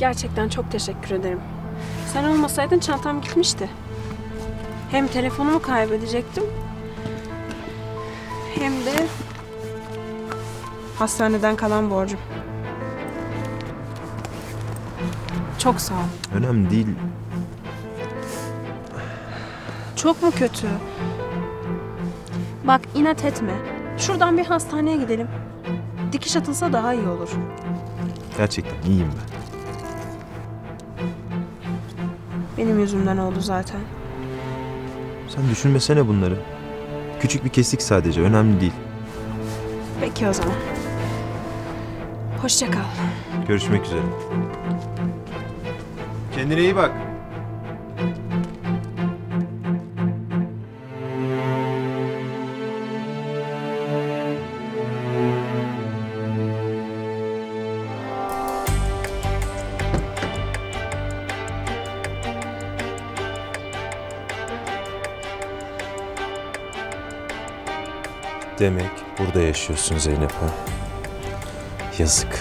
Gerçekten çok teşekkür ederim. Sen olmasaydın çantam gitmişti. Hem telefonumu kaybedecektim. Hem de hastaneden kalan borcum. Çok sağ ol. Önemli değil. Çok mu kötü? Bak inat etme. Şuradan bir hastaneye gidelim. Dikiş atılsa daha iyi olur. Gerçekten iyiyim ben. Benim yüzümden oldu zaten. Sen düşünmesene bunları. Küçük bir kesik sadece. Önemli değil. Peki o zaman. Hoşça kal. Görüşmek üzere. Kendine iyi bak. Demek burada yaşıyorsun Zeynep ha? Yazık.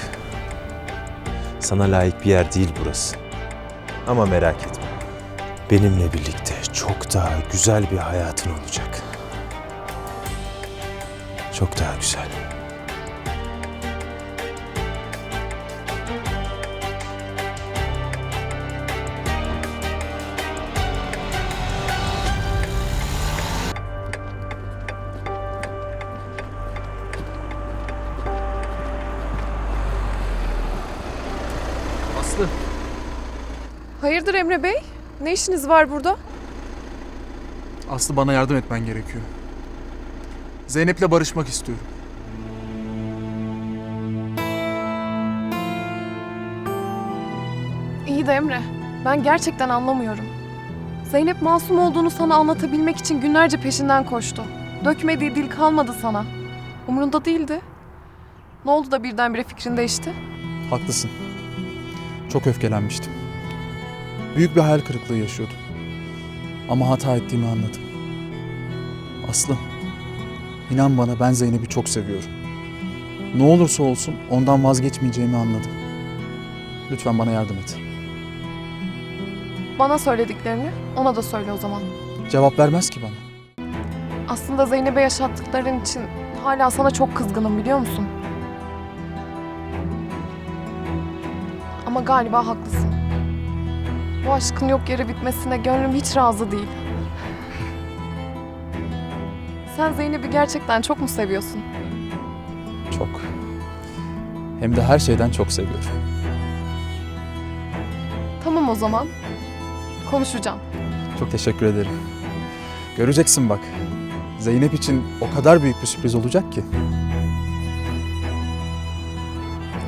Sana layık bir yer değil burası. Ama merak etme. Benimle birlikte çok daha güzel bir hayatın olacak. Çok daha güzel. İşiniz var burada? Aslı bana yardım etmen gerekiyor. Zeynep'le barışmak istiyorum. İyi de Emre, ben gerçekten anlamıyorum. Zeynep masum olduğunu sana anlatabilmek için günlerce peşinden koştu. Dökmediği dil kalmadı sana. Umurunda değildi. Ne oldu da birdenbire fikrin değişti? Haklısın. Çok öfkelenmiştim. Büyük bir hayal kırıklığı yaşıyordum. Ama hata ettiğimi anladım. Aslı, inan bana ben Zeynep'i çok seviyorum. Ne olursa olsun ondan vazgeçmeyeceğimi anladım. Lütfen bana yardım et. Bana söylediklerini ona da söyle o zaman. Cevap vermez ki bana. Aslında Zeynep'e yaşattıkların için hala sana çok kızgınım biliyor musun? Ama galiba haklısın. Bu aşkın yok yere bitmesine gönlüm hiç razı değil. Sen Zeynep'i gerçekten çok mu seviyorsun? Çok. Hem de her şeyden çok seviyorum. Tamam o zaman. Konuşacağım. Çok teşekkür ederim. Göreceksin bak. Zeynep için o kadar büyük bir sürpriz olacak ki.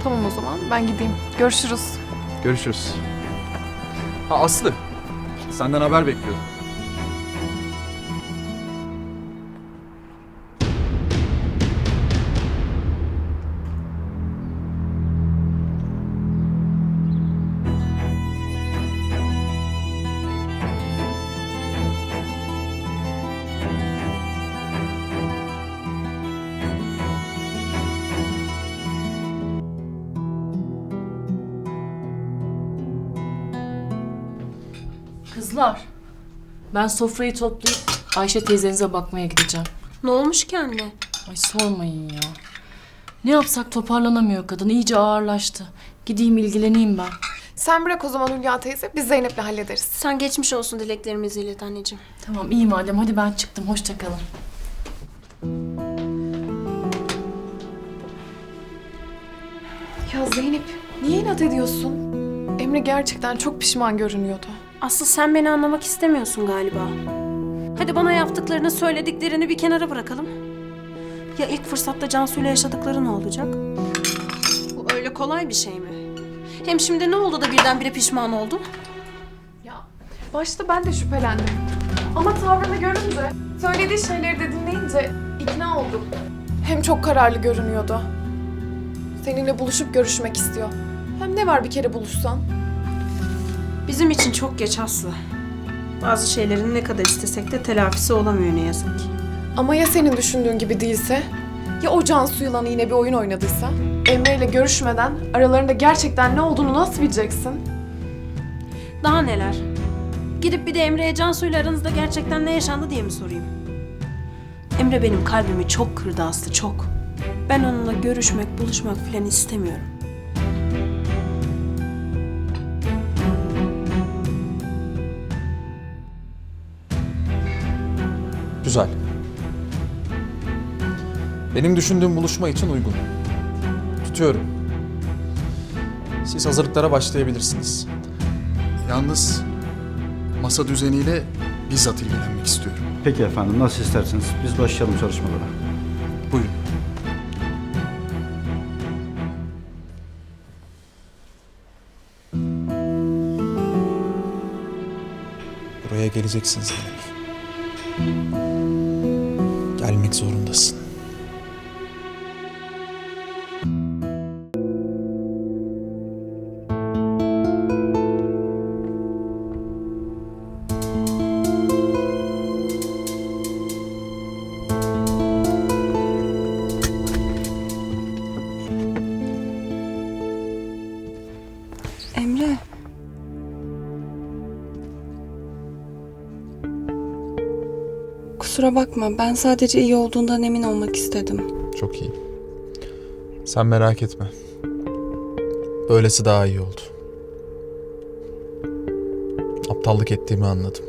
Tamam o zaman ben gideyim. Görüşürüz. Görüşürüz. Ha Aslı. Senden haber bekliyorum. Kızlar, ben sofrayı toplayıp Ayşe teyzenize bakmaya gideceğim. Ne olmuş ki anne? Ay sormayın ya. Ne yapsak toparlanamıyor kadın, iyice ağırlaştı. Gideyim ilgileneyim ben. Sen bırak o zaman Hülya teyze. Biz Zeynep'le hallederiz. Sen geçmiş olsun dileklerimizi ilet anneciğim. Tamam iyi madem, hadi ben çıktım. Hoşça kalın. Ya Zeynep niye inat ediyorsun? Emre gerçekten çok pişman görünüyordu. Aslı sen beni anlamak istemiyorsun galiba. Hadi bana yaptıklarını, söylediklerini bir kenara bırakalım. Ya ilk fırsatta Cansu'yla yaşadıkları ne olacak? Bu öyle kolay bir şey mi? Hem şimdi ne oldu da birdenbire pişman oldun? Ya başta ben de şüphelendim. Ama tavrını görünce, söylediği şeyleri de dinleyince ikna oldum. Hem çok kararlı görünüyordu. Seninle buluşup görüşmek istiyor. Hem ne var bir kere buluşsan? Bizim için çok geç Aslı. Bazı şeylerin ne kadar istesek de telafisi olamıyor ne yazık ki. Ama ya senin düşündüğün gibi değilse? Ya o Cansu yılanı yine bir oyun oynadıysa? Emre ile görüşmeden aralarında gerçekten ne olduğunu nasıl bileceksin? Daha neler? Gidip bir de Emre'ye Cansu ile aranızda gerçekten ne yaşandı diye mi sorayım? Emre benim kalbimi çok kırdı Aslı çok. Ben onunla görüşmek, buluşmak falan istemiyorum. Güzel. Benim düşündüğüm buluşma için uygun. Tutuyorum. Siz hazırlıklara başlayabilirsiniz. Yalnız masa düzeniyle bizzat ilgilenmek istiyorum. Peki efendim nasıl isterseniz biz başlayalım çalışmalara. Buyurun. Buraya geleceksin Zeynep. Zorundasın. Kusura bakma ben sadece iyi olduğundan emin olmak istedim. Çok iyi. Sen merak etme. Böylesi daha iyi oldu. Aptallık ettiğimi anladım.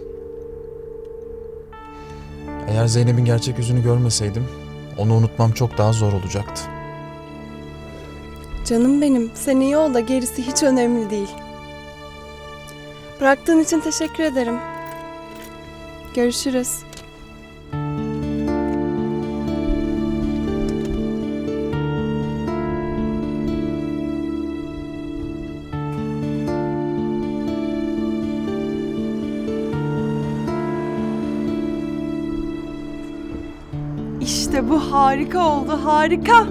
Eğer Zeynep'in gerçek yüzünü görmeseydim, onu unutmam çok daha zor olacaktı. Canım benim sen iyi ol da gerisi hiç önemli değil. Bıraktığın için teşekkür ederim. Görüşürüz. Harika oldu, harika.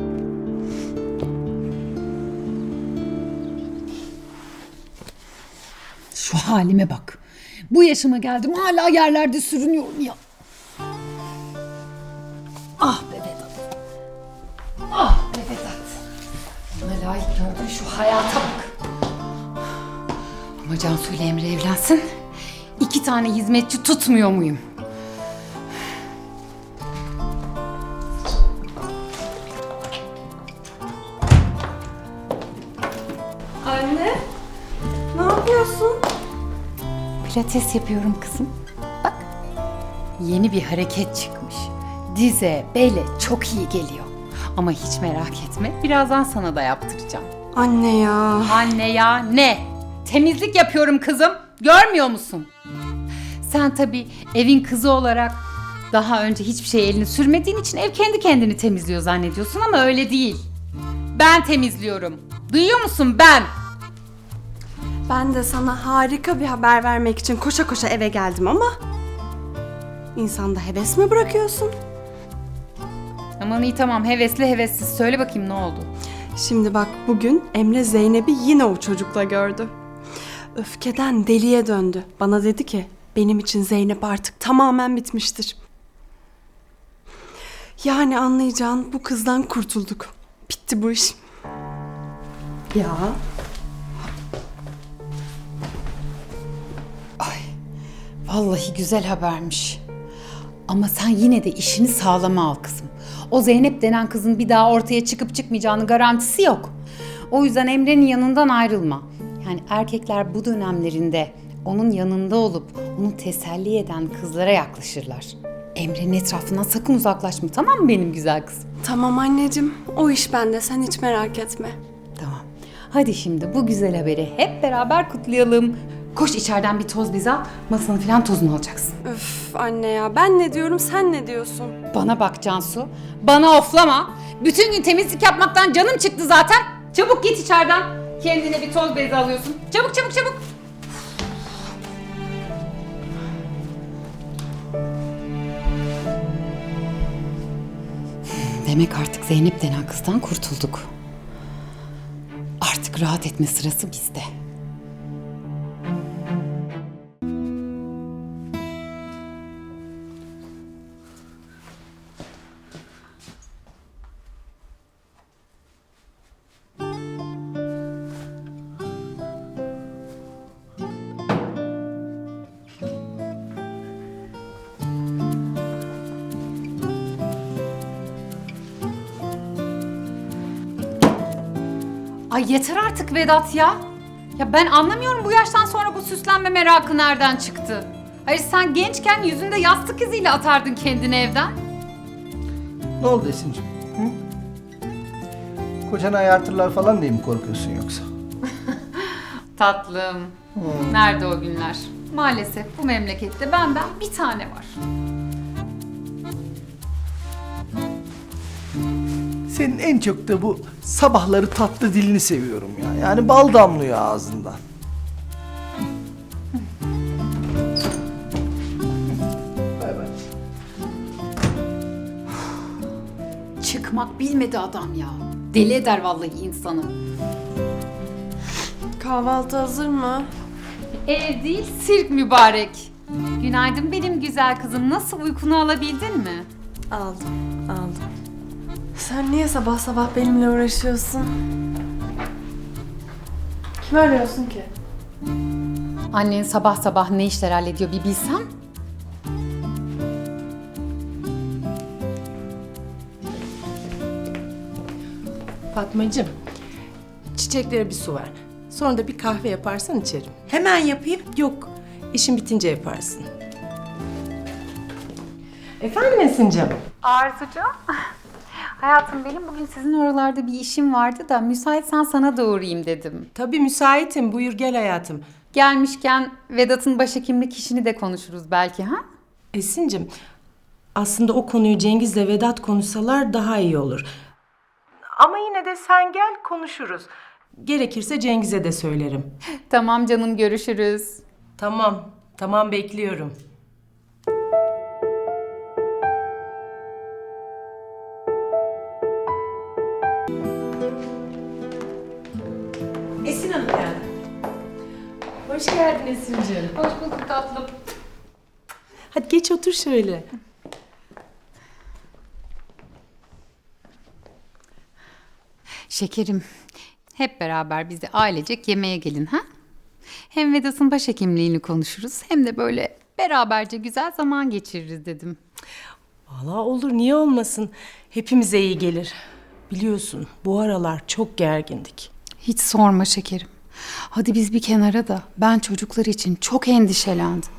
Şu halime bak. Bu yaşıma geldim hala yerlerde sürünüyorum ya. Ah be Vedat. Ah be Vedat. Bana layık gördüğün şu hayata bak. Ama Cansu ile Emre evlensin. İki tane hizmetçi tutmuyor muyum? Pilates yapıyorum kızım. Bak. Yeni bir hareket çıkmış. Dize, bele çok iyi geliyor. Ama hiç merak etme. Birazdan sana da yaptıracağım. Anne ya. Anne ya ne? Temizlik yapıyorum kızım. Görmüyor musun? Sen tabii evin kızı olarak daha önce hiçbir şey elini sürmediğin için ev kendi kendini temizliyor zannediyorsun ama öyle değil. Ben temizliyorum. Duyuyor musun ben? Ben de sana harika bir haber vermek için koşa koşa eve geldim ama... İnsanda heves mi bırakıyorsun? Aman iyi tamam hevesli hevessiz söyle bakayım ne oldu? Şimdi bak bugün Emre Zeynep'i yine o çocukla gördü. Öfkeden deliye döndü. Bana dedi ki benim için Zeynep artık tamamen bitmiştir. Yani anlayacağın bu kızdan kurtulduk. Bitti bu iş. Ya. Vallahi güzel habermiş. Ama sen yine de işini sağlama al kızım. O Zeynep denen kızın bir daha ortaya çıkıp çıkmayacağının garantisi yok. O yüzden Emre'nin yanından ayrılma. Yani erkekler bu dönemlerinde onun yanında olup onu teselli eden kızlara yaklaşırlar. Emre'nin etrafından sakın uzaklaşma tamam mı benim güzel kızım? Tamam anneciğim. O iş bende. Sen hiç merak etme. Tamam. Hadi şimdi bu güzel haberi hep beraber kutlayalım. Koş içeriden bir toz bize al. Masanın falan tozunu alacaksın. Öf anne ya. Ben ne diyorum sen ne diyorsun? Bana bak Cansu. Bana oflama. Bütün gün temizlik yapmaktan canım çıktı zaten. Çabuk git içeriden. Kendine bir toz bezi alıyorsun. Çabuk çabuk çabuk. Demek artık Zeynep denen kızdan kurtulduk. Artık rahat etme sırası bizde. Ay yeter artık Vedat ya. Ya ben anlamıyorum bu yaştan sonra bu süslenme merakı nereden çıktı? Hayır sen gençken yüzünde yastık iziyle atardın kendini evden. Ne oldu Esin'cim? Hı? Kocanı ayartırlar falan diye mi korkuyorsun yoksa? Tatlım. Nerede o günler? Maalesef bu memlekette benden bir tane var. En çok da bu sabahları tatlı dilini seviyorum ya. Yani bal damlıyor ağzından. Bay bay. Çıkmak bilmedi adam ya. Deli eder vallahi insanı. Kahvaltı hazır mı? Ev değil sirk mübarek. Günaydın benim güzel kızım. Nasıl uykunu alabildin mi? Aldım, aldım. Sen niye sabah sabah benimle uğraşıyorsun? Kimi arıyorsun ki? Annen sabah sabah ne işler hallediyor bir bilsem. Fatmacığım, çiçeklere bir su ver. Sonra da bir kahve yaparsan içerim. Hemen yapayım. Yok, işin bitince yaparsın. Efendim Esin'cim? Arzucuğum. Hayatım benim bugün sizin oralarda bir işim vardı da müsaitsen sana da uğrayayım dedim. Tabii müsaitim, buyur gel hayatım. Gelmişken Vedat'ın başhekimlik işini de konuşuruz belki ha? Esin'cim, aslında o konuyu Cengiz'le Vedat konuşsalar daha iyi olur. Ama yine de sen gel konuşuruz. Gerekirse Cengiz'e de söylerim. Tamam canım görüşürüz. Tamam, tamam bekliyorum. Hoş geldin Esin'ciğim. Hoş bulduk tatlım. Hadi geç otur şöyle. Şekerim, hep beraber biz de ailecek yemeğe gelin ha? Hem Vedat'ın başhekimliğini konuşuruz hem de böyle beraberce güzel zaman geçiririz dedim. Valla olur niye olmasın. Hepimize iyi gelir. Biliyorsun bu aralar çok gergindik. Hiç sorma şekerim. Hadi biz bir kenara da ben çocuklar için çok endişelendim.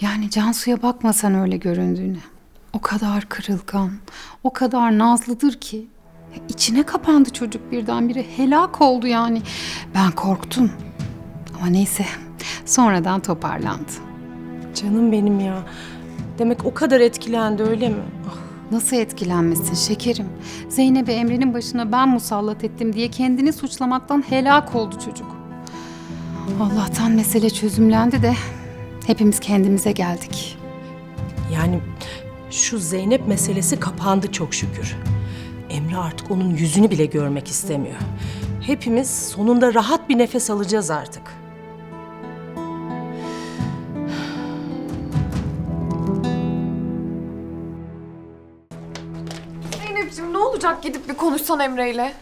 Yani Cansu'ya bakmasan öyle göründüğüne. O kadar kırılgan, o kadar nazlıdır ki. Ya İçine kapandı çocuk birdenbire. Helak oldu yani. Ben korktum. Ama neyse sonradan toparlandı. Canım benim ya. Demek o kadar etkilendi öyle mi? Ah, Nasıl etkilenmesin şekerim? Zeynep'i Emre'nin başına ben musallat ettim diye kendini suçlamaktan helak oldu çocuk. Allah'tan mesele çözümlendi de hepimiz kendimize geldik. Yani şu Zeynep meselesi kapandı çok şükür. Emre artık onun yüzünü bile görmek istemiyor. Hepimiz sonunda rahat bir nefes alacağız artık. Zeynep'ciğim ne olacak gidip bir konuşsan Emre'yle?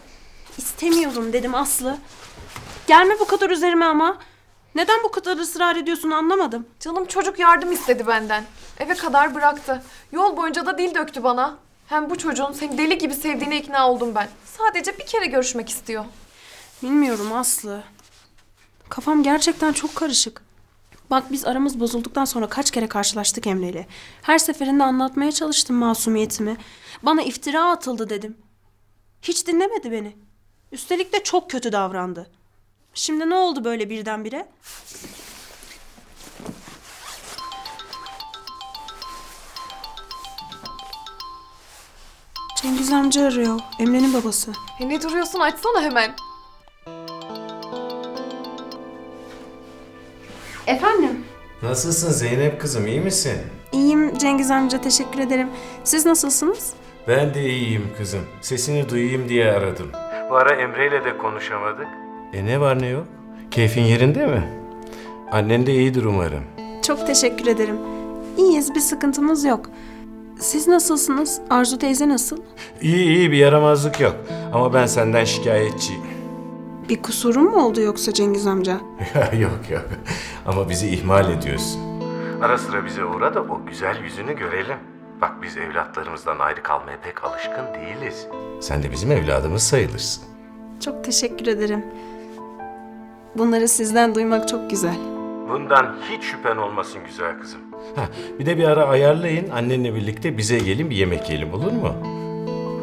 İstemiyorum dedim Aslı. Gelme bu kadar üzerime ama. Neden bu kadar ısrar ediyorsun anlamadım. Canım çocuk yardım istedi benden. Eve kadar bıraktı. Yol boyunca da dil döktü bana. Hem bu çocuğun seni deli gibi sevdiğine ikna oldum ben. Sadece bir kere görüşmek istiyor. Bilmiyorum Aslı. Kafam gerçekten çok karışık. Bak biz aramız bozulduktan sonra kaç kere karşılaştık Emre'yle. Her seferinde anlatmaya çalıştım masumiyetimi. Bana iftira atıldı dedim. Hiç dinlemedi beni. Üstelik de çok kötü davrandı. Şimdi ne oldu böyle birdenbire? Cengiz amca arıyor. Emre'nin babası. E ne duruyorsun açsana hemen. Efendim? Nasılsın Zeynep kızım iyi misin? İyiyim Cengiz amca teşekkür ederim. Siz nasılsınız? Ben de iyiyim kızım. Sesini duyayım diye aradım. Bu ara Emre ile de konuşamadık. E ne var ne yok? Keyfin yerinde mi? Annen de iyidir umarım. Çok teşekkür ederim. İyiyiz bir sıkıntımız yok. Siz nasılsınız? Arzu teyze nasıl? İyi iyi bir yaramazlık yok. Ama ben senden şikayetçiyim. Bir kusurum mu oldu yoksa Cengiz amca? yok yok. Ama bizi ihmal ediyorsun. Ara sıra bize uğra da o güzel yüzünü görelim. Bak biz evlatlarımızdan ayrı kalmaya pek alışkın değiliz. Sen de bizim evladımız sayılırsın. Çok teşekkür ederim. Bunları sizden duymak çok güzel. Bundan hiç şüphen olmasın güzel kızım. Ha, bir de bir ara ayarlayın annenle birlikte bize gelin bir yemek yiyelim olur mu?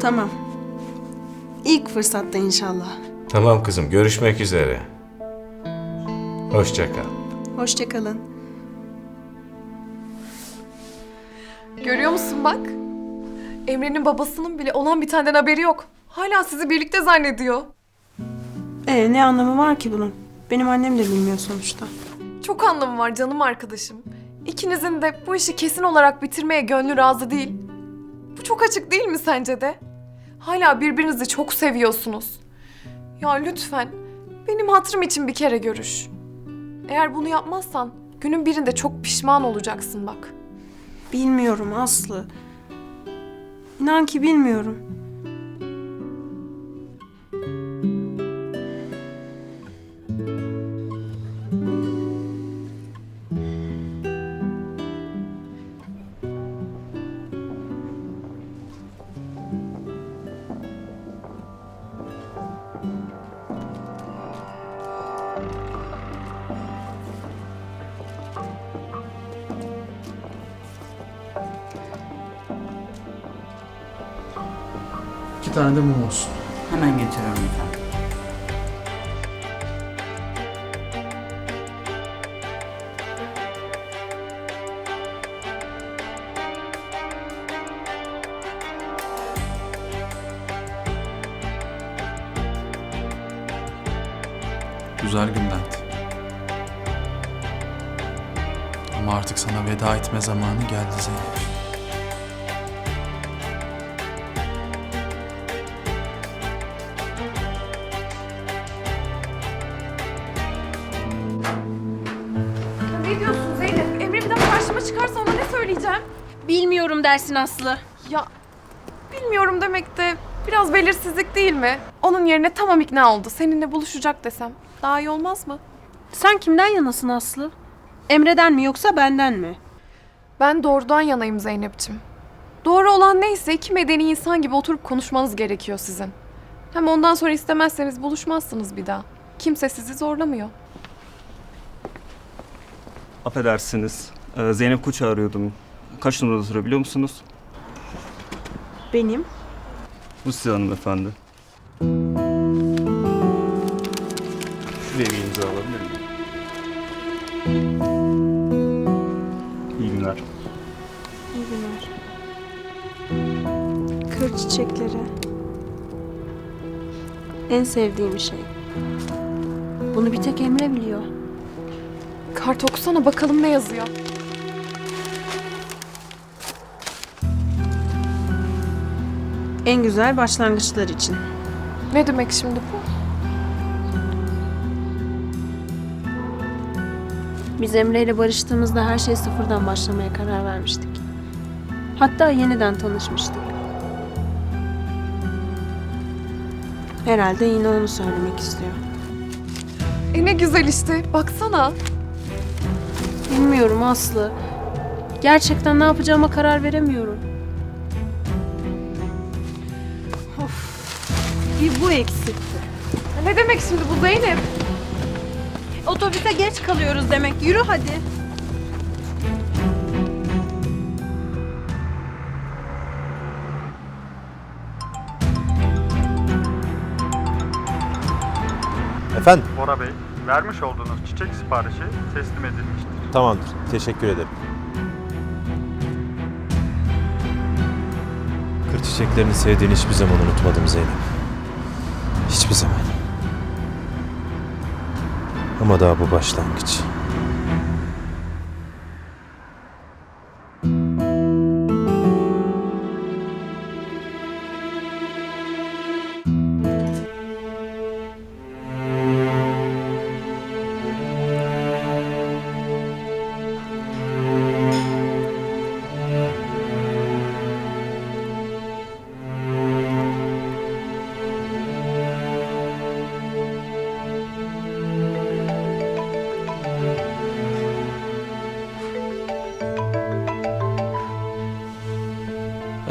Tamam. İlk fırsatta inşallah. Tamam kızım görüşmek üzere. Hoşça kal. Hoşçakalın. Görüyor musun bak? Emre'nin babasının bile olan bir taneden haberi yok. Hala sizi birlikte zannediyor. Ee, ne anlamı var ki bunun? Benim annem de bilmiyor sonuçta. Çok anlamı var canım arkadaşım. İkinizin de bu işi kesin olarak bitirmeye gönlü razı değil. Bu çok açık değil mi sence de? Hala birbirinizi çok seviyorsunuz. Ya lütfen benim hatırım için bir kere görüş. Eğer bunu yapmazsan günün birinde çok pişman olacaksın bak. Bilmiyorum Aslı. İnan ki bilmiyorum. İki tane de mum olsun. Hemen getiriyorum efendim. Güzel gündendi. Ama artık sana veda etme zamanı geldi Zeynep. Ne diyorsun Zeynep? Emre bir daha karşıma çıkarsa ona ne söyleyeceğim? Bilmiyorum dersin Aslı. Ya bilmiyorum demek de biraz belirsizlik değil mi? Onun yerine tamam ikna oldu. Seninle buluşacak desem. Daha iyi olmaz mı? Sen kimden yanasın Aslı? Emre'den mi yoksa benden mi? Ben doğrudan yanayım Zeynep'ciğim. Doğru olan neyse iki medeni insan gibi oturup konuşmanız gerekiyor sizin. Hem ondan sonra istemezseniz buluşmazsınız bir daha. Kimse sizi zorlamıyor. Affedersiniz. Ee, Zeynep Kuç'u arıyordum. Kaç numarada oturuyor biliyor musunuz? Benim. Bu size hanımefendi. Şuraya bir imza alabilir miyim? İyi günler. İyi günler. Kır çiçekleri. En sevdiğim şey. Bunu bir tek Emre biliyor. Kart okusana bakalım ne yazıyor. En güzel başlangıçlar için. Ne demek şimdi bu? Biz Emre ile barıştığımızda her şey sıfırdan başlamaya karar vermiştik. Hatta yeniden tanışmıştık. Herhalde yine onu söylemek istiyor. E ne güzel işte. Baksana. Bilmiyorum Aslı. Gerçekten ne yapacağıma karar veremiyorum. Of. Bir bu eksikti. Ne demek şimdi bu Zeynep? Otobüse geç kalıyoruz demek. Yürü hadi. Efendim? Bora Bey, vermiş olduğunuz çiçek siparişi teslim edilmiştir. Tamamdır. Teşekkür ederim. Kır çiçeklerini sevdiğini hiçbir zaman unutmadım Zeynep. Hiçbir zaman. Ama daha bu başlangıç.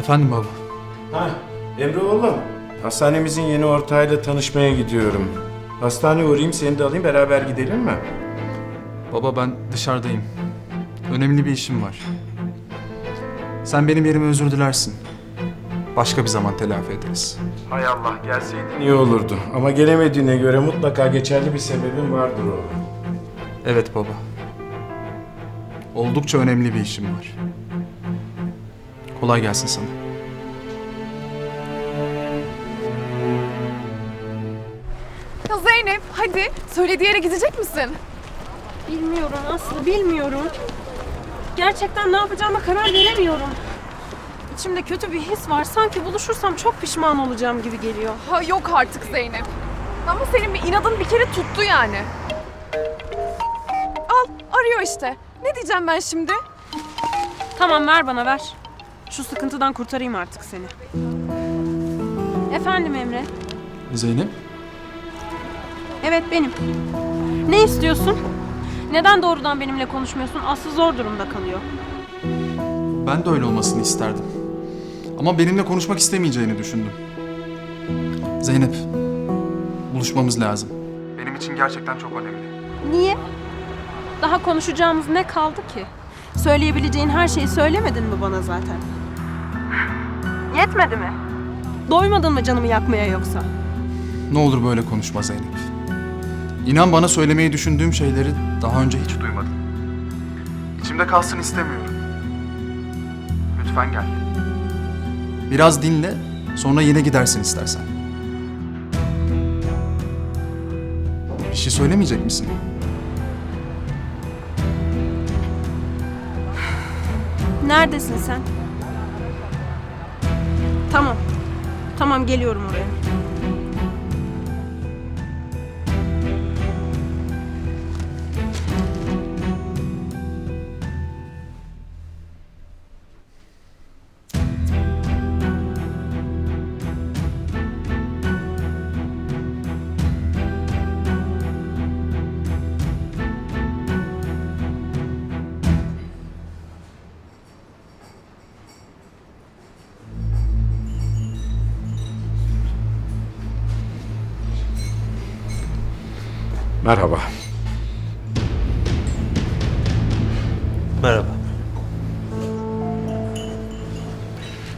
Efendim baba. Ha, Emre oğlum. Hastanemizin yeni ortağıyla tanışmaya gidiyorum. Hastaneye uğrayayım seni de alayım beraber gidelim mi? Baba ben dışarıdayım. Önemli bir işim var. Sen benim yerime özür dilersin. Başka bir zaman telafi ederiz. Hay Allah gelseydin iyi olurdu. Ama gelemediğine göre mutlaka geçerli bir sebebin vardır oğlum. Evet baba. Oldukça önemli bir işim var. Kolay gelsin sana. Hadi söylediği yere gidecek misin? Bilmiyorum Aslı, bilmiyorum. Gerçekten ne yapacağıma karar veremiyorum. İçimde kötü bir his var. Sanki buluşursam çok pişman olacağım gibi geliyor. Ha yok artık Zeynep. Ama senin bir inadın bir kere tuttu yani. Al arıyor işte. Ne diyeceğim ben şimdi? Tamam ver bana ver. Şu sıkıntıdan kurtarayım artık seni. Efendim Emre? Zeynep, Evet benim. Ne istiyorsun? Neden doğrudan benimle konuşmuyorsun? Aslı zor durumda kalıyor. ben de öyle olmasını isterdim. Ama benimle konuşmak istemeyeceğini düşündüm. Zeynep, buluşmamız lazım. Benim için gerçekten çok önemli. Niye? Daha konuşacağımız ne kaldı ki? Söyleyebileceğin her şeyi söylemedin mi bana zaten? Yetmedi mi? Doymadın mı canımı yakmaya yoksa? Ne olur böyle konuşma Zeynep. İnan bana söylemeyi düşündüğüm şeyleri daha önce hiç duymadım. İçimde kalsın istemiyorum. Lütfen gel. Biraz dinle, sonra yine gidersin istersen. Bir şey söylemeyecek misin? Neredesin sen? Tamam. Tamam geliyorum oraya. Merhaba. Merhaba.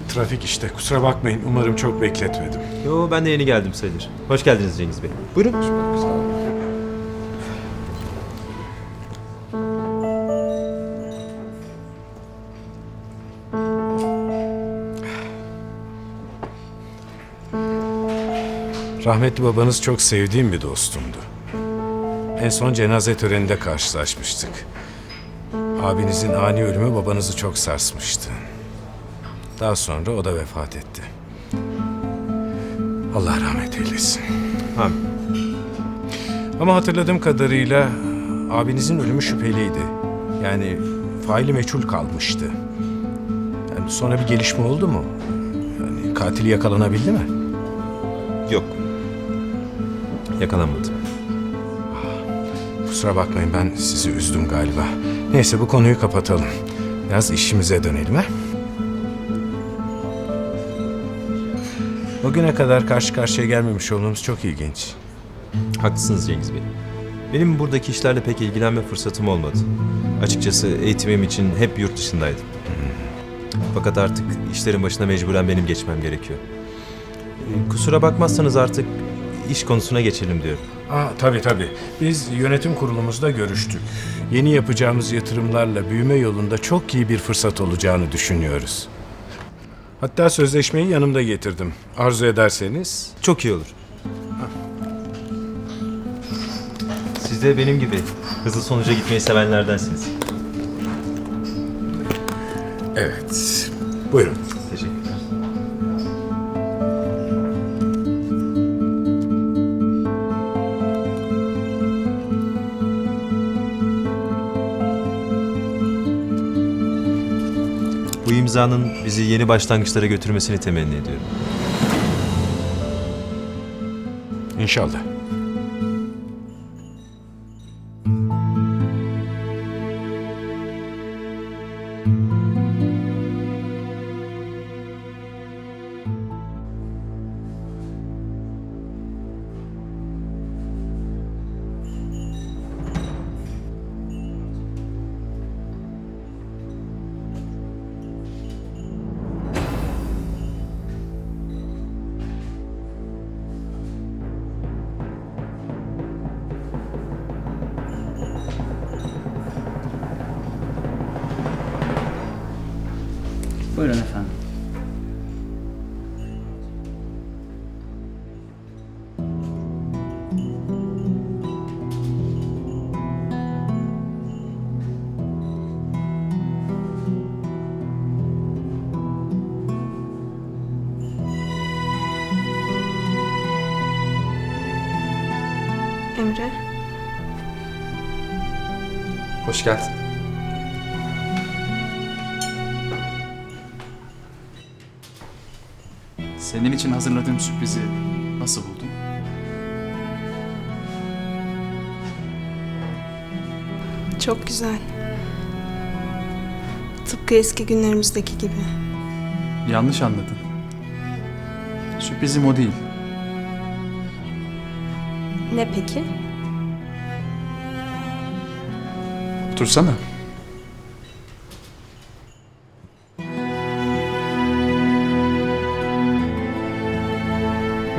Trafik işte kusura bakmayın umarım çok bekletmedim. Yo ben de yeni geldim sayılır. Hoş geldiniz Cengiz Bey. Buyurun. Rahmetli babanız çok sevdiğim bir dostumdu. En son cenaze töreninde karşılaşmıştık. Abinizin ani ölümü babanızı çok sarsmıştı. Daha sonra o da vefat etti. Allah rahmet eylesin. Amin. Ama hatırladığım kadarıyla abinizin ölümü şüpheliydi. Yani faili meçhul kalmıştı. Yani sonra bir gelişme oldu mu? Yani katil yakalanabildi mi? Yok. Yakalanmadım. Kusura bakmayın ben sizi üzdüm galiba. Neyse bu konuyu kapatalım. Biraz işimize dönelim ha. O güne kadar karşı karşıya gelmemiş olmamız çok ilginç. Haklısınız Cengiz Bey. Benim buradaki işlerle pek ilgilenme fırsatım olmadı. Açıkçası eğitimim için hep yurt dışındaydım. Fakat artık işlerin başına mecburen benim geçmem gerekiyor. Kusura bakmazsanız artık iş konusuna geçelim diyorum. Aa, tabii tabii. Biz yönetim kurulumuzda görüştük. Yeni yapacağımız yatırımlarla büyüme yolunda çok iyi bir fırsat olacağını düşünüyoruz. Hatta sözleşmeyi yanımda getirdim. Arzu ederseniz. Çok iyi olur. Siz de benim gibi hızlı sonuca gitmeyi sevenlerdensiniz. Evet. Buyurun. Bu imzanın bizi yeni başlangıçlara götürmesini temenni ediyorum. İnşallah. Buyurun efendim. Emre. Hoş geldin. Hazırladığım sürprizi nasıl buldun? Çok güzel. Tıpkı eski günlerimizdeki gibi. Yanlış anladın. Sürprizim o değil. Ne peki? Otursana.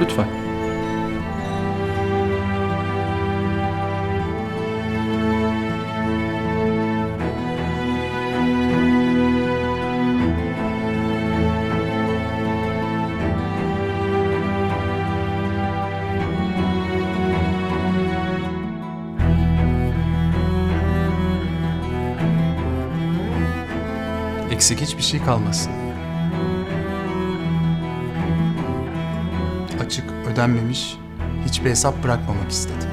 Lütfen. Eksik hiçbir şey kalmasın. Ödenmemiş hiçbir hesap bırakmamak istedim.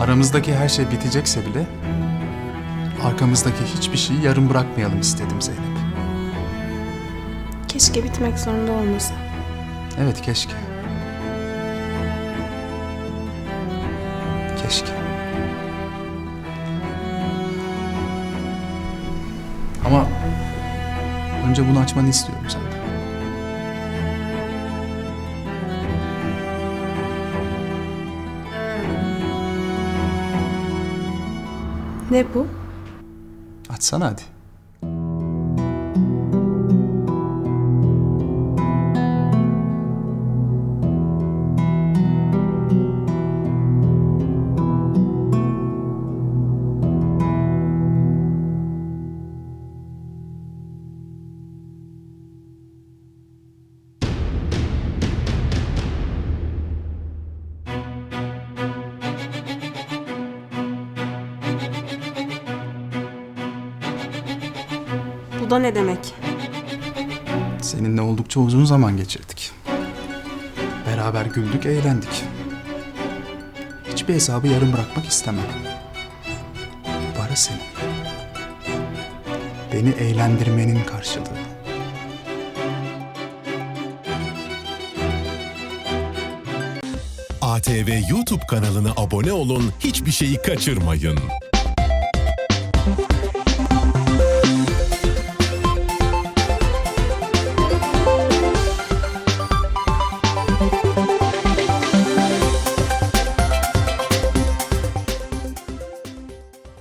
Aramızdaki her şey bitecekse bile arkamızdaki hiçbir şeyi yarım bırakmayalım istedim Zeynep. Keşke bitmek zorunda olmasa. Evet keşke. Keşke. Ama önce bunu açmanı istiyorum senden. Ne bu? Açsana hadi. Bu da ne demek? Seninle oldukça uzun zaman geçirdik. Beraber güldük, eğlendik. Hiçbir hesabı yarım bırakmak istemem. Bu para senin. Beni eğlendirmenin karşılığı. ATV YouTube kanalına abone olun, hiçbir şeyi kaçırmayın.